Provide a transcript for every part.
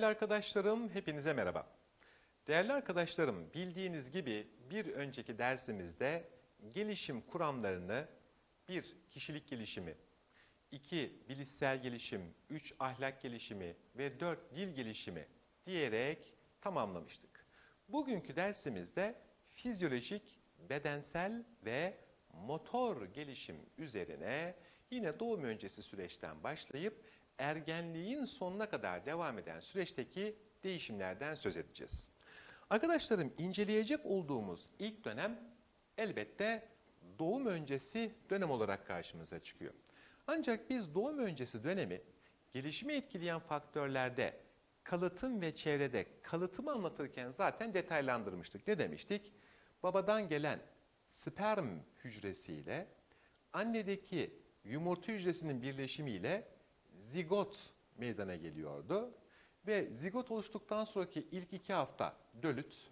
Değerli arkadaşlarım, hepinize merhaba. Değerli arkadaşlarım, bildiğiniz gibi bir önceki dersimizde gelişim kuramlarını bir kişilik gelişimi, iki bilişsel gelişim, üç ahlak gelişimi ve dört dil gelişimi diyerek tamamlamıştık. Bugünkü dersimizde fizyolojik, bedensel ve motor gelişim üzerine yine doğum öncesi süreçten başlayıp ergenliğin sonuna kadar devam eden süreçteki değişimlerden söz edeceğiz. Arkadaşlarım inceleyecek olduğumuz ilk dönem elbette doğum öncesi dönem olarak karşımıza çıkıyor. Ancak biz doğum öncesi dönemi gelişimi etkileyen faktörlerde kalıtım ve çevrede kalıtımı anlatırken zaten detaylandırmıştık. Ne demiştik? Babadan gelen sperm hücresiyle annedeki yumurta hücresinin birleşimiyle zigot meydana geliyordu. Ve zigot oluştuktan sonraki ilk iki hafta dölüt,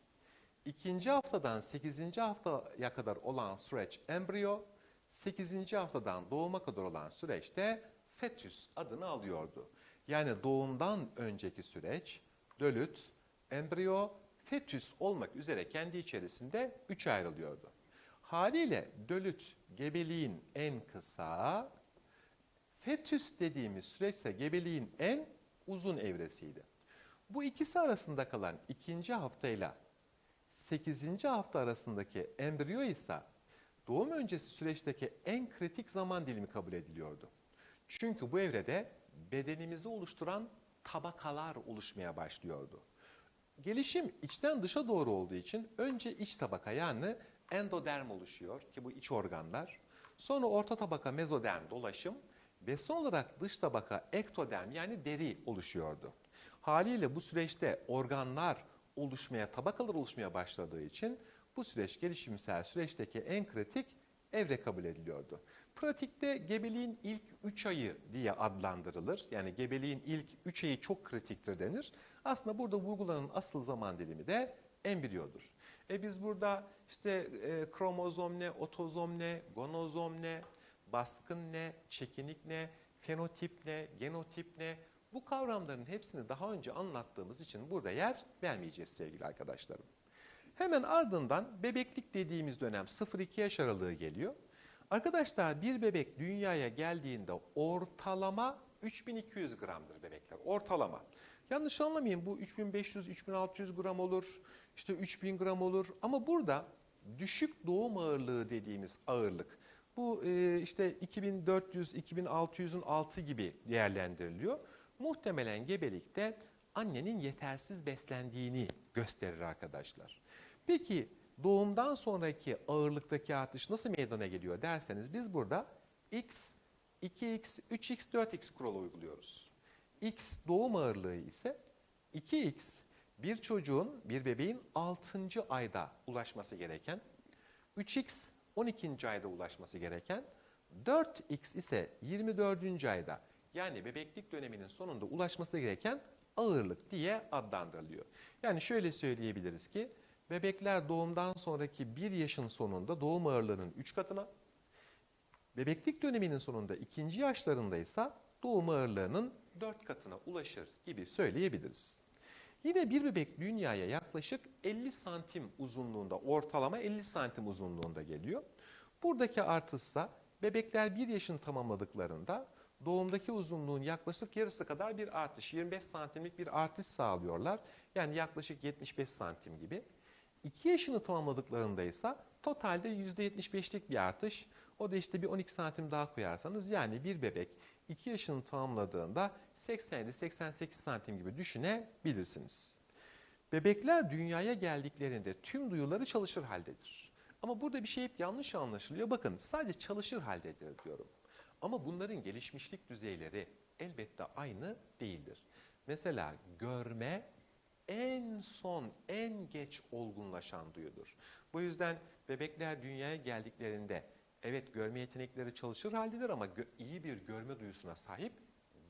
ikinci haftadan 8. haftaya kadar olan süreç embriyo, 8. haftadan doğuma kadar olan süreçte fetüs adını alıyordu. Yani doğumdan önceki süreç dölüt, embriyo, fetüs olmak üzere kendi içerisinde üç ayrılıyordu. Haliyle dölüt gebeliğin en kısa, fetüs dediğimiz süreçse gebeliğin en uzun evresiydi. Bu ikisi arasında kalan ikinci haftayla 8. hafta arasındaki embriyo ise doğum öncesi süreçteki en kritik zaman dilimi kabul ediliyordu. Çünkü bu evrede bedenimizi oluşturan tabakalar oluşmaya başlıyordu. Gelişim içten dışa doğru olduğu için önce iç tabaka yani endoderm oluşuyor ki bu iç organlar. Sonra orta tabaka mezoderm dolaşım ve son olarak dış tabaka ektoderm yani deri oluşuyordu. Haliyle bu süreçte organlar oluşmaya, tabakalar oluşmaya başladığı için bu süreç gelişimsel süreçteki en kritik evre kabul ediliyordu. Pratikte gebeliğin ilk 3 ayı diye adlandırılır. Yani gebeliğin ilk 3 ayı çok kritiktir denir. Aslında burada vurgulanan asıl zaman dilimi de embriyodur. E biz burada işte e, kromozom ne, otozom ne, gonozom ne, baskın ne, çekinik ne, fenotip ne, genotip ne bu kavramların hepsini daha önce anlattığımız için burada yer vermeyeceğiz sevgili arkadaşlarım. Hemen ardından bebeklik dediğimiz dönem 0-2 yaş aralığı geliyor. Arkadaşlar bir bebek dünyaya geldiğinde ortalama 3200 gramdır bebekler. Ortalama. Yanlış anlamayın bu 3500-3600 gram olur, işte 3000 gram olur. Ama burada düşük doğum ağırlığı dediğimiz ağırlık bu e, işte 2400-2600'ün altı gibi değerlendiriliyor. Muhtemelen gebelikte annenin yetersiz beslendiğini gösterir arkadaşlar. Peki doğumdan sonraki ağırlıktaki artış nasıl meydana geliyor derseniz biz burada x, 2x, 3x, 4x kuralı uyguluyoruz. x doğum ağırlığı ise 2x bir çocuğun, bir bebeğin 6. ayda ulaşması gereken, 3x 12. ayda ulaşması gereken, 4x ise 24. ayda yani bebeklik döneminin sonunda ulaşması gereken ağırlık diye adlandırılıyor. Yani şöyle söyleyebiliriz ki bebekler doğumdan sonraki bir yaşın sonunda doğum ağırlığının 3 katına, bebeklik döneminin sonunda ikinci yaşlarında ise doğum ağırlığının 4 katına ulaşır gibi söyleyebiliriz. Yine bir bebek dünyaya yaklaşık 50 santim uzunluğunda, ortalama 50 santim uzunluğunda geliyor. Buradaki artışsa bebekler bir yaşını tamamladıklarında doğumdaki uzunluğun yaklaşık yarısı kadar bir artış, 25 santimlik bir artış sağlıyorlar. Yani yaklaşık 75 santim gibi. 2 yaşını tamamladıklarında ise totalde %75'lik bir artış. O da işte bir 12 santim daha koyarsanız yani bir bebek 2 yaşını tamamladığında 87-88 santim gibi düşünebilirsiniz. Bebekler dünyaya geldiklerinde tüm duyuları çalışır haldedir. Ama burada bir şey hep yanlış anlaşılıyor. Bakın sadece çalışır haldedir diyorum. Ama bunların gelişmişlik düzeyleri elbette aynı değildir. Mesela görme en son, en geç olgunlaşan duyudur. Bu yüzden bebekler dünyaya geldiklerinde evet görme yetenekleri çalışır haldedir ama iyi bir görme duyusuna sahip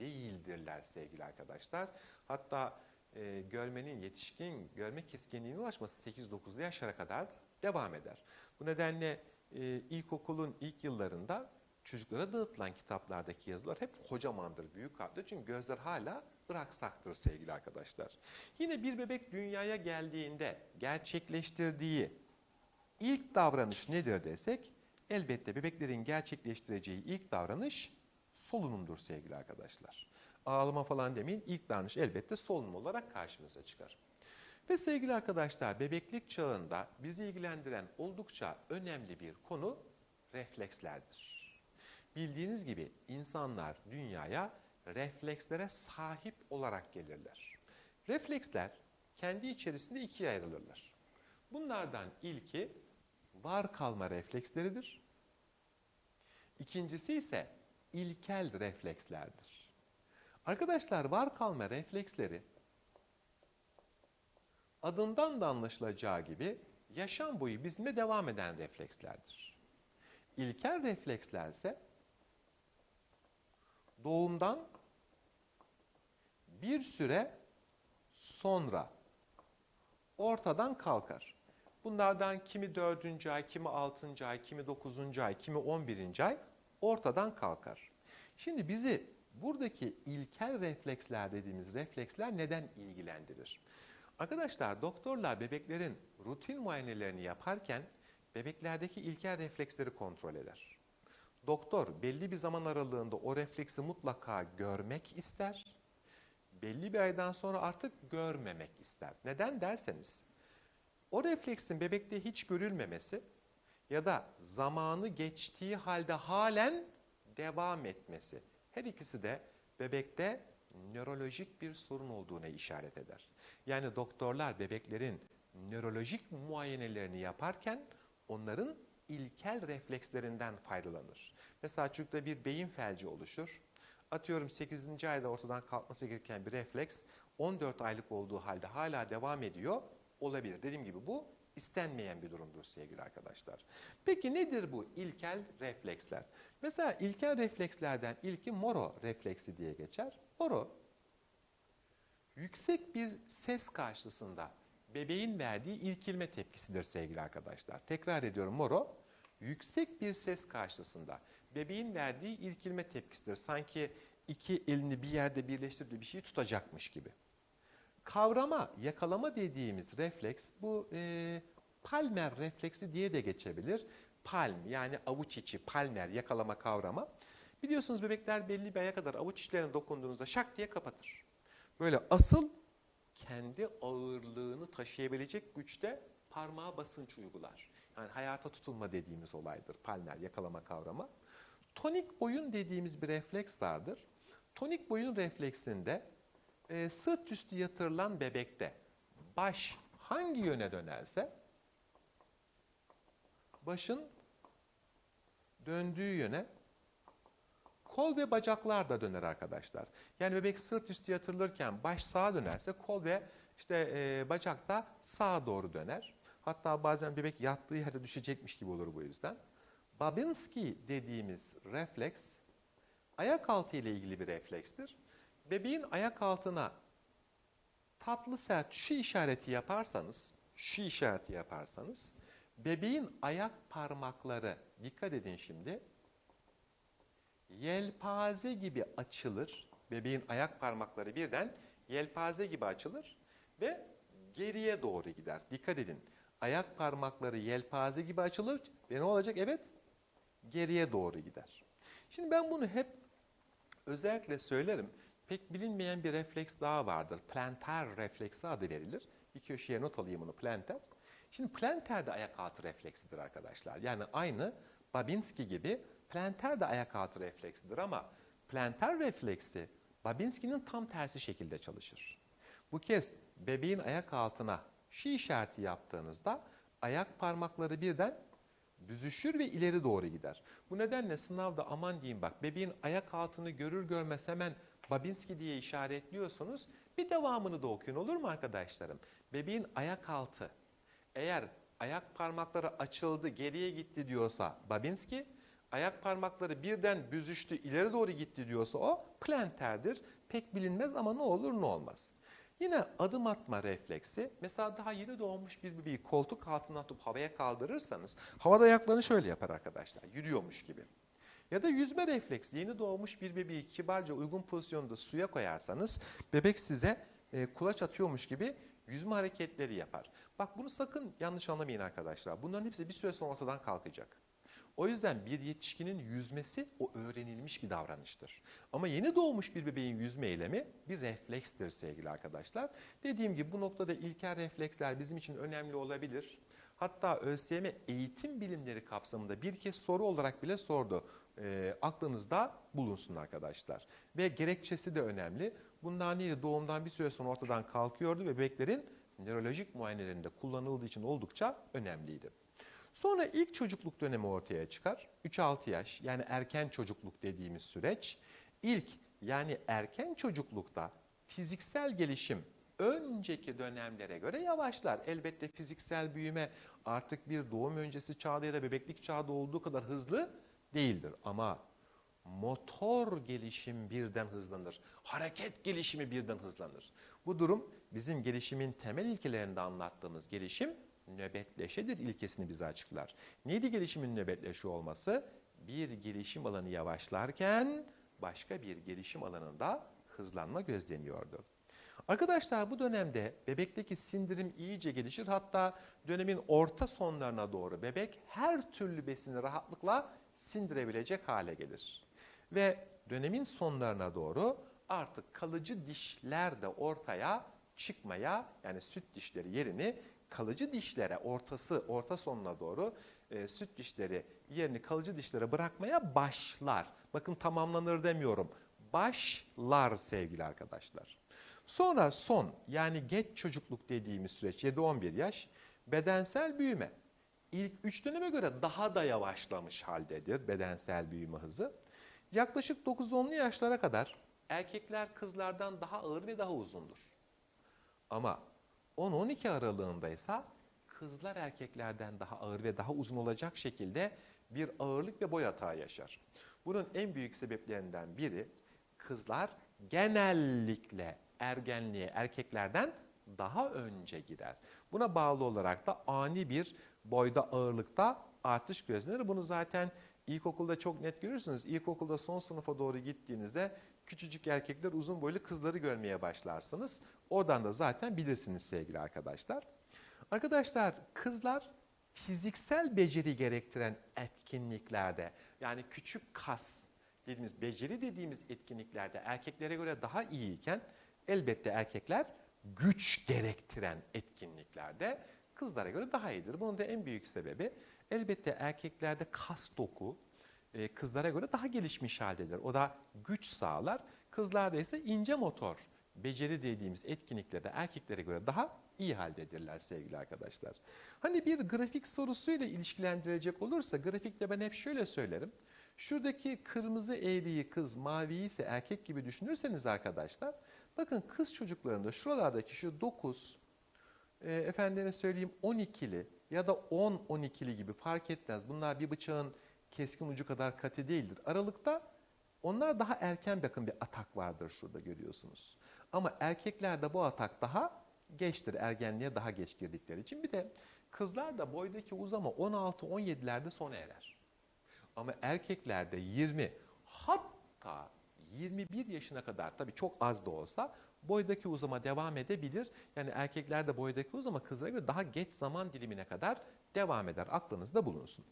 değildirler sevgili arkadaşlar. Hatta e, görmenin yetişkin görme keskinliğine ulaşması 8-9'lu yaşlara kadar devam eder. Bu nedenle e, ilkokulun ilk yıllarında çocuklara dağıtılan kitaplardaki yazılar hep kocamandır, büyük harfler. Çünkü gözler hala bıraksaktır sevgili arkadaşlar. Yine bir bebek dünyaya geldiğinde gerçekleştirdiği ilk davranış nedir desek, elbette bebeklerin gerçekleştireceği ilk davranış solunumdur sevgili arkadaşlar. Ağlama falan demeyin, ilk davranış elbette solunum olarak karşımıza çıkar. Ve sevgili arkadaşlar, bebeklik çağında bizi ilgilendiren oldukça önemli bir konu reflekslerdir. Bildiğiniz gibi insanlar dünyaya reflekslere sahip olarak gelirler. Refleksler kendi içerisinde ikiye ayrılırlar. Bunlardan ilki var kalma refleksleridir. İkincisi ise ilkel reflekslerdir. Arkadaşlar var kalma refleksleri adından da anlaşılacağı gibi yaşam boyu bizimle devam eden reflekslerdir. İlkel refleksler ise doğumdan bir süre sonra ortadan kalkar. Bunlardan kimi dördüncü ay, kimi altıncı ay, kimi dokuzuncu ay, kimi on birinci ay ortadan kalkar. Şimdi bizi buradaki ilkel refleksler dediğimiz refleksler neden ilgilendirir? Arkadaşlar doktorlar bebeklerin rutin muayenelerini yaparken bebeklerdeki ilkel refleksleri kontrol eder. Doktor belli bir zaman aralığında o refleksi mutlaka görmek ister. Belli bir aydan sonra artık görmemek ister. Neden derseniz o refleksin bebekte hiç görülmemesi ya da zamanı geçtiği halde halen devam etmesi. Her ikisi de bebekte nörolojik bir sorun olduğuna işaret eder. Yani doktorlar bebeklerin nörolojik muayenelerini yaparken onların ilkel reflekslerinden faydalanır. Mesela çocukta bir beyin felci oluşur. Atıyorum 8. ayda ortadan kalkması gereken bir refleks 14 aylık olduğu halde hala devam ediyor olabilir. Dediğim gibi bu istenmeyen bir durumdur sevgili arkadaşlar. Peki nedir bu ilkel refleksler? Mesela ilkel reflekslerden ilki moro refleksi diye geçer. Moro yüksek bir ses karşısında bebeğin verdiği ilkilme tepkisidir sevgili arkadaşlar. Tekrar ediyorum moro yüksek bir ses karşısında bebeğin verdiği ilkilme tepkisidir. Sanki iki elini bir yerde birleştirip bir şey tutacakmış gibi. Kavrama, yakalama dediğimiz refleks bu e, palmer refleksi diye de geçebilir. Palm yani avuç içi, palmer yakalama kavrama. Biliyorsunuz bebekler belli bir aya kadar avuç içlerine dokunduğunuzda şak diye kapatır. Böyle asıl kendi ağırlığını taşıyabilecek güçte parmağa basınç uygular. Yani hayata tutulma dediğimiz olaydır palmer yakalama kavrama. Tonik boyun dediğimiz bir refleks vardır. Tonik boyun refleksinde e, sırt üstü yatırılan bebekte baş hangi yöne dönerse başın döndüğü yöne kol ve bacaklar da döner arkadaşlar. Yani bebek sırt üstü yatırılırken baş sağa dönerse kol ve işte e, bacak da sağa doğru döner. Hatta bazen bebek yattığı yerde düşecekmiş gibi olur bu yüzden. Babinski dediğimiz refleks ayak altı ile ilgili bir reflekstir. Bebeğin ayak altına tatlı sert şu işareti yaparsanız, şu işareti yaparsanız bebeğin ayak parmakları dikkat edin şimdi yelpaze gibi açılır. Bebeğin ayak parmakları birden yelpaze gibi açılır ve geriye doğru gider. Dikkat edin. Ayak parmakları yelpaze gibi açılır ve ne olacak? Evet, geriye doğru gider. Şimdi ben bunu hep özellikle söylerim. Pek bilinmeyen bir refleks daha vardır. Plantar refleksi adı verilir. Bir köşeye not alayım bunu plantar. Şimdi plantar da ayak altı refleksidir arkadaşlar. Yani aynı Babinski gibi plantar da ayak altı refleksidir ama plantar refleksi Babinski'nin tam tersi şekilde çalışır. Bu kez bebeğin ayak altına şu işareti yaptığınızda ayak parmakları birden büzüşür ve ileri doğru gider. Bu nedenle sınavda aman diyeyim bak bebeğin ayak altını görür görmez hemen Babinski diye işaretliyorsunuz. Bir devamını da okuyun olur mu arkadaşlarım? Bebeğin ayak altı eğer ayak parmakları açıldı geriye gitti diyorsa Babinski, ayak parmakları birden büzüştü ileri doğru gitti diyorsa o planterdir. Pek bilinmez ama ne olur ne olmaz. Yine adım atma refleksi. Mesela daha yeni doğmuş bir bebeği koltuk altına tutup havaya kaldırırsanız havada ayaklarını şöyle yapar arkadaşlar. Yürüyormuş gibi. Ya da yüzme refleksi. Yeni doğmuş bir bebeği kibarca uygun pozisyonda suya koyarsanız bebek size e, kulaç atıyormuş gibi yüzme hareketleri yapar. Bak bunu sakın yanlış anlamayın arkadaşlar. Bunların hepsi bir süre sonra ortadan kalkacak. O yüzden bir yetişkinin yüzmesi o öğrenilmiş bir davranıştır. Ama yeni doğmuş bir bebeğin yüzme eylemi bir reflekstir sevgili arkadaşlar. Dediğim gibi bu noktada ilkel refleksler bizim için önemli olabilir. Hatta ÖSYM eğitim bilimleri kapsamında bir kez soru olarak bile sordu. E, aklınızda bulunsun arkadaşlar. Ve gerekçesi de önemli. Bunlar neydi? Doğumdan bir süre sonra ortadan kalkıyordu ve bebeklerin nörolojik muayenelerinde kullanıldığı için oldukça önemliydi. Sonra ilk çocukluk dönemi ortaya çıkar. 3-6 yaş yani erken çocukluk dediğimiz süreç. İlk yani erken çocuklukta fiziksel gelişim önceki dönemlere göre yavaşlar. Elbette fiziksel büyüme artık bir doğum öncesi çağda ya da bebeklik çağda olduğu kadar hızlı değildir. Ama motor gelişim birden hızlanır. Hareket gelişimi birden hızlanır. Bu durum bizim gelişimin temel ilkelerinde anlattığımız gelişim nöbetleşedir ilkesini bize açıklar. Neydi gelişimin nöbetleşi olması? Bir gelişim alanı yavaşlarken başka bir gelişim alanında hızlanma gözleniyordu. Arkadaşlar bu dönemde bebekteki sindirim iyice gelişir. Hatta dönemin orta sonlarına doğru bebek her türlü besini rahatlıkla sindirebilecek hale gelir. Ve dönemin sonlarına doğru artık kalıcı dişler de ortaya çıkmaya yani süt dişleri yerini kalıcı dişlere ortası orta sonuna doğru e, süt dişleri yerini kalıcı dişlere bırakmaya başlar. Bakın tamamlanır demiyorum. Başlar sevgili arkadaşlar. Sonra son yani geç çocukluk dediğimiz süreç 7-11 yaş bedensel büyüme. İlk 3 döneme göre daha da yavaşlamış haldedir bedensel büyüme hızı. Yaklaşık 9-10'lu yaşlara kadar erkekler kızlardan daha ağır ve daha uzundur. Ama 10-12 aralığındaysa kızlar erkeklerden daha ağır ve daha uzun olacak şekilde bir ağırlık ve boy hata yaşar. Bunun en büyük sebeplerinden biri kızlar genellikle ergenliğe erkeklerden daha önce girer. Buna bağlı olarak da ani bir boyda ağırlıkta artış gözlenir. Bunu zaten ilkokulda çok net görürsünüz. İlkokulda son sınıfa doğru gittiğinizde küçücük erkekler uzun boylu kızları görmeye başlarsınız. Oradan da zaten bilirsiniz sevgili arkadaşlar. Arkadaşlar kızlar fiziksel beceri gerektiren etkinliklerde yani küçük kas dediğimiz beceri dediğimiz etkinliklerde erkeklere göre daha iyiyken elbette erkekler güç gerektiren etkinliklerde kızlara göre daha iyidir. Bunun da en büyük sebebi elbette erkeklerde kas doku e, kızlara göre daha gelişmiş haldedir. O da güç sağlar. Kızlarda ise ince motor, beceri dediğimiz etkinliklerde erkeklere göre daha iyi haldedirler sevgili arkadaşlar. Hani bir grafik sorusuyla ilişkilendirecek olursa grafikte ben hep şöyle söylerim. Şuradaki kırmızı eğriyi kız, maviyi ise erkek gibi düşünürseniz arkadaşlar, bakın kız çocuklarında şuralardaki şu 9, e, efendime söyleyeyim 12'li ya da 10-12'li gibi fark etmez. Bunlar bir bıçağın keskin ucu kadar katı değildir. Aralıkta onlar daha erken bakın bir atak vardır şurada görüyorsunuz. Ama erkeklerde bu atak daha geçtir. Ergenliğe daha geç girdikleri için. Bir de kızlarda boydaki uzama 16-17'lerde sona erer. Ama erkeklerde 20 hatta 21 yaşına kadar tabii çok az da olsa boydaki uzama devam edebilir. Yani erkeklerde boydaki uzama kızlara göre daha geç zaman dilimine kadar devam eder. Aklınızda bulunsun.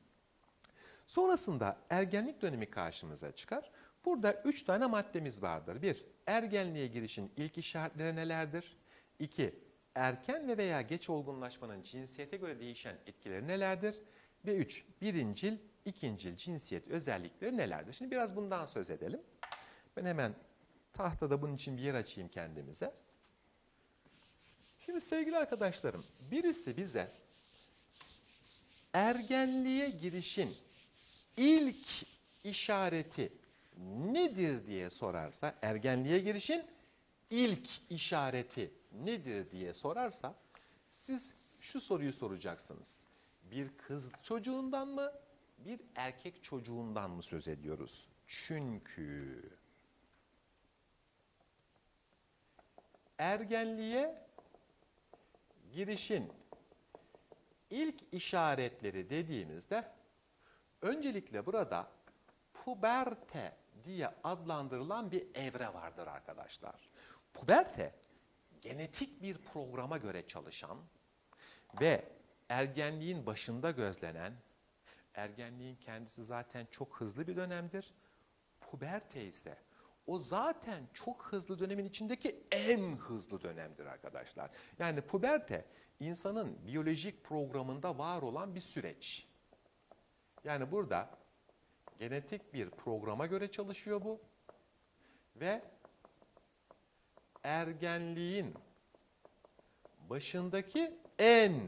Sonrasında ergenlik dönemi karşımıza çıkar. Burada üç tane maddemiz vardır. Bir, ergenliğe girişin ilk işaretleri nelerdir? İki, erken ve veya geç olgunlaşmanın cinsiyete göre değişen etkileri nelerdir? Ve üç, birincil, ikincil cinsiyet özellikleri nelerdir? Şimdi biraz bundan söz edelim. Ben hemen tahtada bunun için bir yer açayım kendimize. Şimdi sevgili arkadaşlarım, birisi bize ergenliğe girişin ilk işareti nedir diye sorarsa, ergenliğe girişin ilk işareti nedir diye sorarsa, siz şu soruyu soracaksınız. Bir kız çocuğundan mı, bir erkek çocuğundan mı söz ediyoruz? Çünkü ergenliğe girişin ilk işaretleri dediğimizde öncelikle burada puberte diye adlandırılan bir evre vardır arkadaşlar. Puberte genetik bir programa göre çalışan ve ergenliğin başında gözlenen, ergenliğin kendisi zaten çok hızlı bir dönemdir. Puberte ise o zaten çok hızlı dönemin içindeki en hızlı dönemdir arkadaşlar. Yani puberte insanın biyolojik programında var olan bir süreç. Yani burada genetik bir programa göre çalışıyor bu ve ergenliğin başındaki en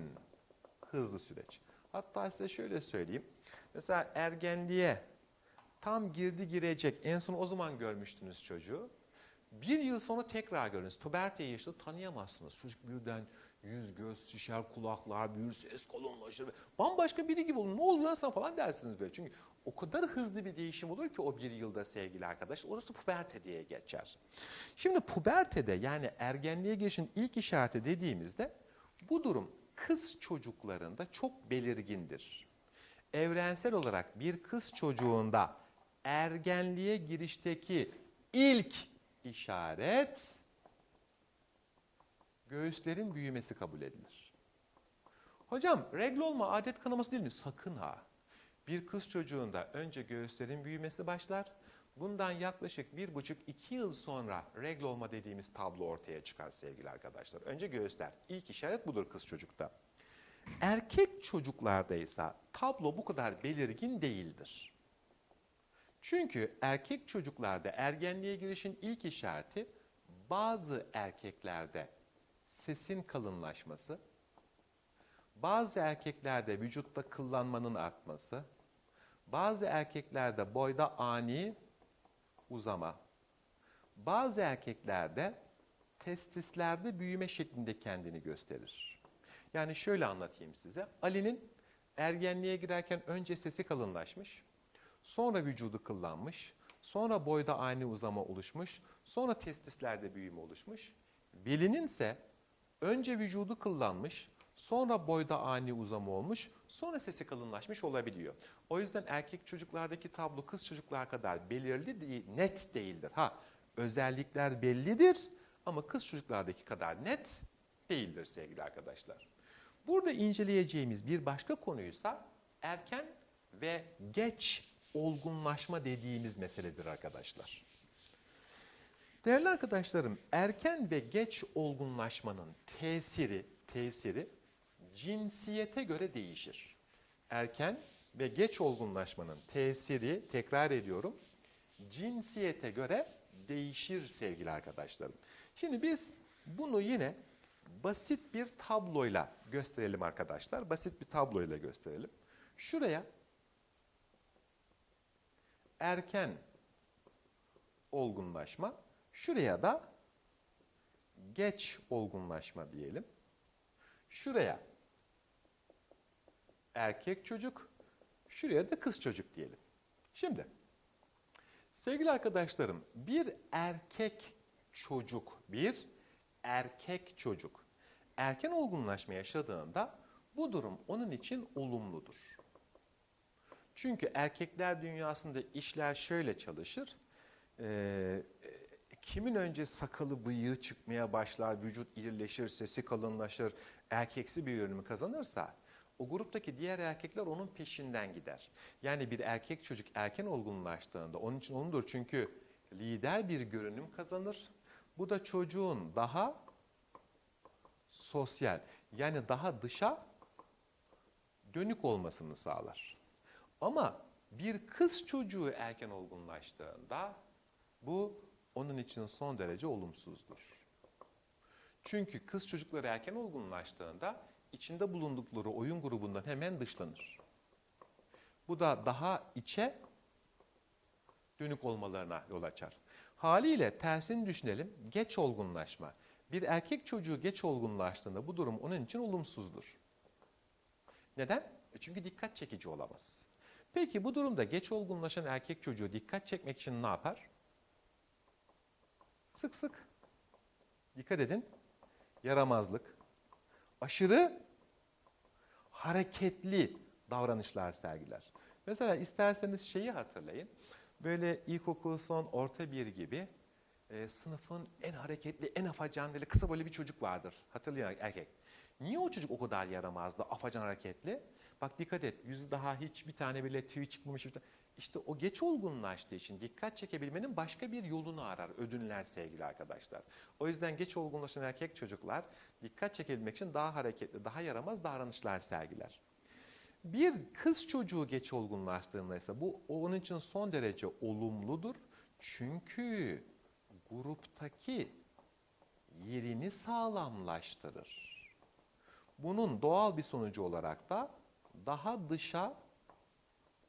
hızlı süreç. Hatta size şöyle söyleyeyim. Mesela ergenliğe tam girdi girecek. En son o zaman görmüştünüz çocuğu. Bir yıl sonra tekrar görünüz. Puberteye yaşlı tanıyamazsınız. Çocuk birden yüz, göz şişer, kulaklar büyür, ses kalınlaşır. Bambaşka biri gibi olur. Ne oldu lan sana falan dersiniz böyle. Çünkü o kadar hızlı bir değişim olur ki o bir yılda sevgili arkadaş. Orası puberte diye geçer. Şimdi pubertede yani ergenliğe geçin ilk işareti dediğimizde bu durum kız çocuklarında çok belirgindir. Evrensel olarak bir kız çocuğunda ergenliğe girişteki ilk işaret göğüslerin büyümesi kabul edilir. Hocam regl olma adet kanaması değil mi? Sakın ha. Bir kız çocuğunda önce göğüslerin büyümesi başlar. Bundan yaklaşık bir buçuk iki yıl sonra regl olma dediğimiz tablo ortaya çıkar sevgili arkadaşlar. Önce göğüsler. İlk işaret budur kız çocukta. Erkek çocuklarda ise tablo bu kadar belirgin değildir. Çünkü erkek çocuklarda ergenliğe girişin ilk işareti bazı erkeklerde sesin kalınlaşması, bazı erkeklerde vücutta kıllanmanın artması, bazı erkeklerde boyda ani uzama, bazı erkeklerde testislerde büyüme şeklinde kendini gösterir. Yani şöyle anlatayım size. Ali'nin ergenliğe girerken önce sesi kalınlaşmış, sonra vücudu kıllanmış, sonra boyda ani uzama oluşmuş, sonra testislerde büyüme oluşmuş. Veli'nin ise önce vücudu kıllanmış, sonra boyda ani uzama olmuş, sonra sesi kalınlaşmış olabiliyor. O yüzden erkek çocuklardaki tablo kız çocuklar kadar belirli değil, net değildir. Ha, özellikler bellidir ama kız çocuklardaki kadar net değildir sevgili arkadaşlar. Burada inceleyeceğimiz bir başka konuysa erken ve geç olgunlaşma dediğimiz meseledir arkadaşlar. Değerli arkadaşlarım, erken ve geç olgunlaşmanın tesiri, tesiri cinsiyete göre değişir. Erken ve geç olgunlaşmanın tesiri, tekrar ediyorum, cinsiyete göre değişir sevgili arkadaşlarım. Şimdi biz bunu yine basit bir tabloyla gösterelim arkadaşlar. Basit bir tabloyla gösterelim. Şuraya erken olgunlaşma, şuraya da geç olgunlaşma diyelim. Şuraya erkek çocuk, şuraya da kız çocuk diyelim. Şimdi sevgili arkadaşlarım bir erkek çocuk, bir erkek çocuk erken olgunlaşma yaşadığında bu durum onun için olumludur. Çünkü erkekler dünyasında işler şöyle çalışır. Ee, kimin önce sakalı bıyığı çıkmaya başlar, vücut irileşir, sesi kalınlaşır, erkeksi bir görünümü kazanırsa o gruptaki diğer erkekler onun peşinden gider. Yani bir erkek çocuk erken olgunlaştığında onun için onundur çünkü lider bir görünüm kazanır. Bu da çocuğun daha sosyal yani daha dışa dönük olmasını sağlar. Ama bir kız çocuğu erken olgunlaştığında bu onun için son derece olumsuzdur. Çünkü kız çocukları erken olgunlaştığında içinde bulundukları oyun grubundan hemen dışlanır. Bu da daha içe dönük olmalarına yol açar. Haliyle tersini düşünelim. Geç olgunlaşma. Bir erkek çocuğu geç olgunlaştığında bu durum onun için olumsuzdur. Neden? E çünkü dikkat çekici olamaz. Peki bu durumda geç olgunlaşan erkek çocuğu dikkat çekmek için ne yapar? Sık sık, dikkat edin, yaramazlık, aşırı hareketli davranışlar sergiler. Mesela isterseniz şeyi hatırlayın. Böyle ilkokul son, orta bir gibi e, sınıfın en hareketli, en afacan, böyle kısa boylu bir çocuk vardır. Hatırlayan erkek. Niye o çocuk o kadar yaramazdı, afacan hareketli? Bak dikkat et, yüzü daha hiç bir tane bile tüy çıkmamış. Bir tane. İşte o geç olgunlaştığı için dikkat çekebilmenin başka bir yolunu arar, ödünler sevgili arkadaşlar. O yüzden geç olgunlaşan erkek çocuklar dikkat çekebilmek için daha hareketli, daha yaramaz davranışlar sergiler. Bir kız çocuğu geç olgunlaştığında ise bu onun için son derece olumludur. Çünkü gruptaki yerini sağlamlaştırır. Bunun doğal bir sonucu olarak da daha dışa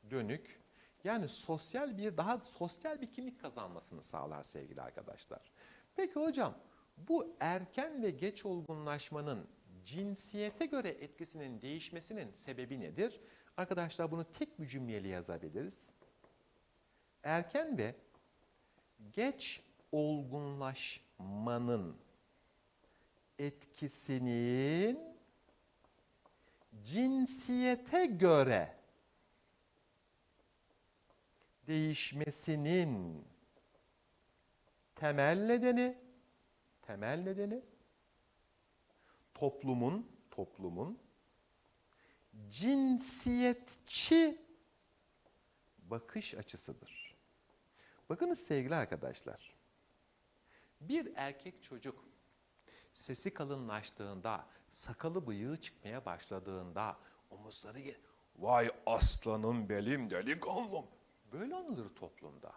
dönük yani sosyal bir daha sosyal bir kimlik kazanmasını sağlar sevgili arkadaşlar. Peki hocam bu erken ve geç olgunlaşmanın cinsiyete göre etkisinin değişmesinin sebebi nedir? Arkadaşlar bunu tek bir cümleyle yazabiliriz. Erken ve geç olgunlaşmanın etkisinin cinsiyete göre değişmesinin temel nedeni temel nedeni toplumun toplumun cinsiyetçi bakış açısıdır. Bakınız sevgili arkadaşlar. Bir erkek çocuk sesi kalınlaştığında, sakalı bıyığı çıkmaya başladığında, omuzları vay aslanım belim delikanlım böyle anılır toplumda.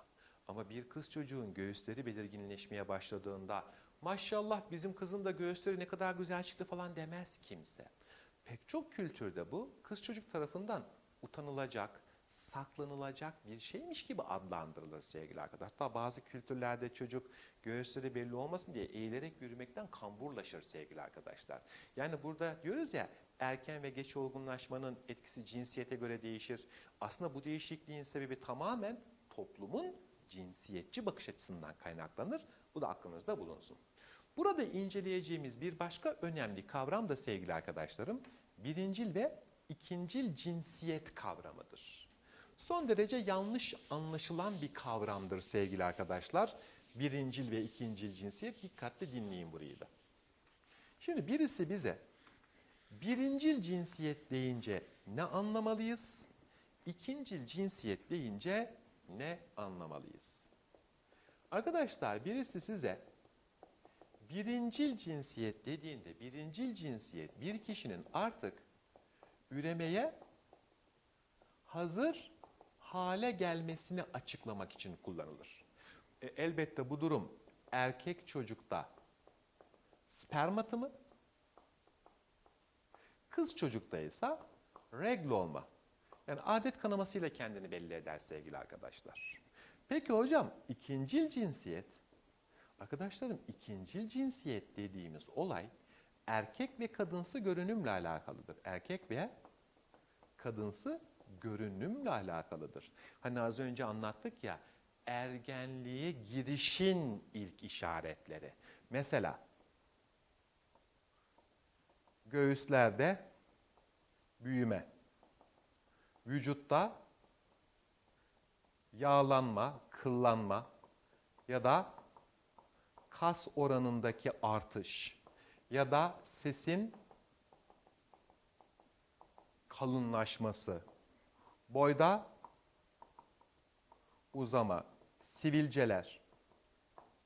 Ama bir kız çocuğun göğüsleri belirginleşmeye başladığında maşallah bizim kızın da göğüsleri ne kadar güzel çıktı falan demez kimse. Pek çok kültürde bu kız çocuk tarafından utanılacak, saklanılacak bir şeymiş gibi adlandırılır sevgili arkadaşlar. Hatta bazı kültürlerde çocuk göğüsleri belli olmasın diye eğilerek yürümekten kamburlaşır sevgili arkadaşlar. Yani burada diyoruz ya erken ve geç olgunlaşmanın etkisi cinsiyete göre değişir. Aslında bu değişikliğin sebebi tamamen toplumun cinsiyetçi bakış açısından kaynaklanır. Bu da aklınızda bulunsun. Burada inceleyeceğimiz bir başka önemli kavram da sevgili arkadaşlarım, birincil ve ikincil cinsiyet kavramıdır. Son derece yanlış anlaşılan bir kavramdır sevgili arkadaşlar. Birincil ve ikincil cinsiyet dikkatli dinleyin burayı da. Şimdi birisi bize birincil cinsiyet deyince ne anlamalıyız? İkincil cinsiyet deyince ne anlamalıyız? Arkadaşlar birisi size birincil cinsiyet dediğinde birincil cinsiyet bir kişinin artık üremeye hazır hale gelmesini açıklamak için kullanılır. E, elbette bu durum erkek çocukta sperm atımı, kız çocukta ise olma. Yani adet kanamasıyla kendini belli eder sevgili arkadaşlar. Peki hocam ikincil cinsiyet, arkadaşlarım ikincil cinsiyet dediğimiz olay erkek ve kadınsı görünümle alakalıdır. Erkek ve kadınsı görünümle alakalıdır. Hani az önce anlattık ya ergenliğe girişin ilk işaretleri. Mesela göğüslerde büyüme, vücutta yağlanma, kıllanma ya da kas oranındaki artış ya da sesin kalınlaşması, boyda uzama, sivilceler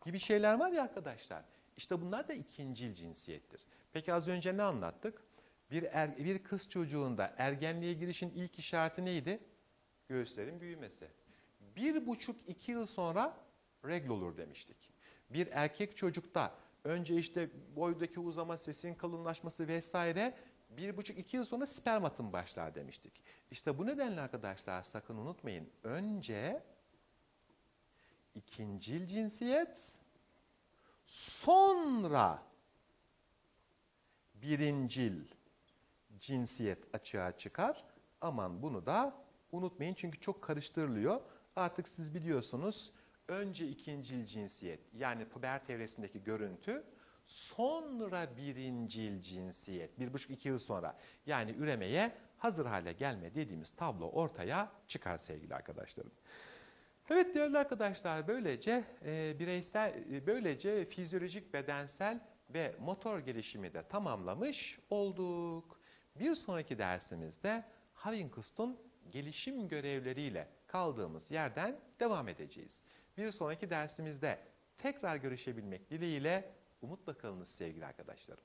gibi şeyler var ya arkadaşlar. İşte bunlar da ikincil cinsiyettir. Peki az önce ne anlattık? Bir, er, bir kız çocuğunda ergenliğe girişin ilk işareti neydi? Göğüslerin büyümesi. Bir buçuk iki yıl sonra regl olur demiştik. Bir erkek çocukta önce işte boydaki uzama, sesin kalınlaşması vesaire bir buçuk iki yıl sonra sperm atım başlar demiştik. İşte bu nedenle arkadaşlar sakın unutmayın. Önce ikincil cinsiyet sonra birincil cinsiyet açığa çıkar. Aman bunu da unutmayın çünkü çok karıştırılıyor. Artık siz biliyorsunuz önce ikincil cinsiyet yani puberti evresindeki görüntü sonra birincil cinsiyet bir buçuk iki yıl sonra yani üremeye hazır hale gelme dediğimiz tablo ortaya çıkar sevgili arkadaşlarım. Evet değerli arkadaşlar böylece e, bireysel e, böylece fizyolojik, bedensel ve motor gelişimi de tamamlamış olduk. Bir sonraki dersimizde Havingust'un gelişim görevleriyle kaldığımız yerden devam edeceğiz. Bir sonraki dersimizde tekrar görüşebilmek dileğiyle umutla kalınız sevgili arkadaşlarım.